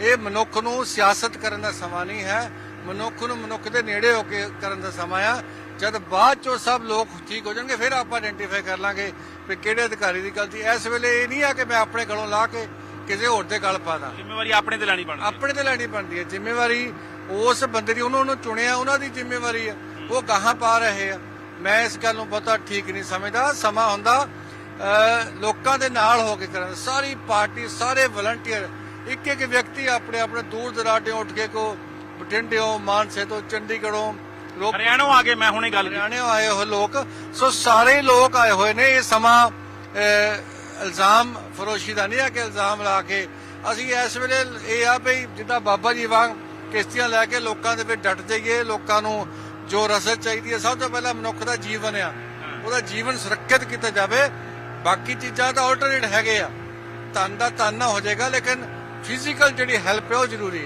ਇਹ ਮਨੁੱਖ ਨੂੰ ਸਿਆਸਤ ਕਰਨ ਦਾ ਸਮਾਂ ਨਹੀਂ ਹੈ। ਮਨੁੱਖ ਨੂੰ ਮਨੁੱਖ ਦੇ ਨੇੜੇ ਹੋ ਕੇ ਕਰਨ ਦਾ ਸਮਾਂ ਆ। ਜਦ ਬਾਅਦ ਚੋਂ ਸਭ ਲੋਕ ਠੀਕ ਹੋ ਜਾਣਗੇ ਫਿਰ ਆਪਾਂ ਆਇਡੈਂਟੀਫਾਈ ਕਰ ਲਾਂਗੇ ਵੀ ਕਿਹੜੇ ਅਧਿਕਾਰੀ ਦੀ ਗਲਤੀ। ਇਸ ਵੇਲੇ ਇਹ ਨਹੀਂ ਆ ਕਿ ਮੈਂ ਆਪਣੇ ਗਲੋਂ ਲਾ ਕੇ ਕਿਸੇ ਹੋਰ ਦੇ ਗਲ ਪਾ ਦਾਂ। ਜ਼ਿੰਮੇਵਾਰੀ ਆਪਣੇ ਤੇ ਲੈਣੀ ਬਣਦੀ ਆਪਣੇ ਤੇ ਲੈਣੀ ਪੈਂਦੀ ਹੈ। ਜ਼ਿੰਮੇਵਾਰੀ ਉਸ ਬੰਦੇ ਦੀ ਉਹਨਾਂ ਨੂੰ ਚੁਣਿਆ ਉਹਨਾਂ ਦੀ ਜ਼ਿੰਮੇਵਾਰੀ ਹੈ ਉਹ ਗਾਹਾਂ ਪਾ ਰਹੇ ਆ। ਮੈਂ ਇਸ ਗੱਲ ਨੂੰ ਬਹੁਤਾ ਠੀਕ ਨਹੀਂ ਸਮਝਦਾ। ਸਮਾਂ ਹੁੰਦਾ ਲੋਕਾਂ ਦੇ ਨਾਲ ਹੋ ਕੇ ਕਰਨ। ਸਾਰੀ ਪਾਰਟੀ ਸਾਰੇ ਵਲੰਟੀਅਰ ਇੱਕ ਇੱਕ ਵਿਅਕਤੀ ਆਪਣੇ ਆਪਣੇ ਦੂਰ ਦਰਾਡੇ ਉੱਠ ਕੇ ਕੋ ਬਠਿੰਡਿਓਂ ਮਾਨਸੇ ਤੋਂ ਚੰਡੀਗੜ੍ਹੋਂ ਲੋਕ ਹਰਿਆਣੋਂ ਆ ਕੇ ਮੈਂ ਹੁਣੇ ਗੱਲ ਹਰਿਆਣੇ ਆਏ ਹੋਏ ਲੋਕ। ਸੋ ਸਾਰੇ ਲੋਕ ਆਏ ਹੋਏ ਨੇ। ਇਹ ਸਮਾਂ ਇਲਜ਼ਾਮ ਫਰੋਸ਼ੀ ਦਾ ਨਹੀਂ ਹੈ ਕਿ ਇਲਜ਼ਾਮ ਲਾ ਕੇ ਅਸੀਂ ਇਸ ਵੇਲੇ ਇਹ ਆ ਵੀ ਜਿੱਦਾਂ ਬਾਬਾ ਜੀ ਵਾਂਗ ਕਿਸ਼ਤੀਆਂ ਲੈ ਕੇ ਲੋਕਾਂ ਦੇ ਵਿੱਚ ਡਟ ਜਾਈਏ ਲੋਕਾਂ ਨੂੰ ਜੋ ਰਸਦ ਚਾਹੀਦੀ ਹੈ ਸਭ ਤੋਂ ਪਹਿਲਾਂ ਮਨੁੱਖ ਦਾ ਜੀਵਨ ਆ। ਉਹਦਾ ਜੀਵਨ ਸੁਰੱਖਿਅਤ ਕੀਤਾ ਜਾਵੇ। ਬਾਕੀ ਚੀਜ਼ਾਂ ਤਾਂ ਆਲਟਰਨੇਟ ਹੈਗੇ ਆ। ਤਨ ਦਾ ਤਨ ਨਾ ਹੋ ਜਾਏਗਾ ਲੇਕਿਨ ਫਿਜ਼ੀਕਲ ਜਿਹੜੀ ਹੈਲਪ ਹੈ ਉਹ ਜ਼ਰੂਰੀ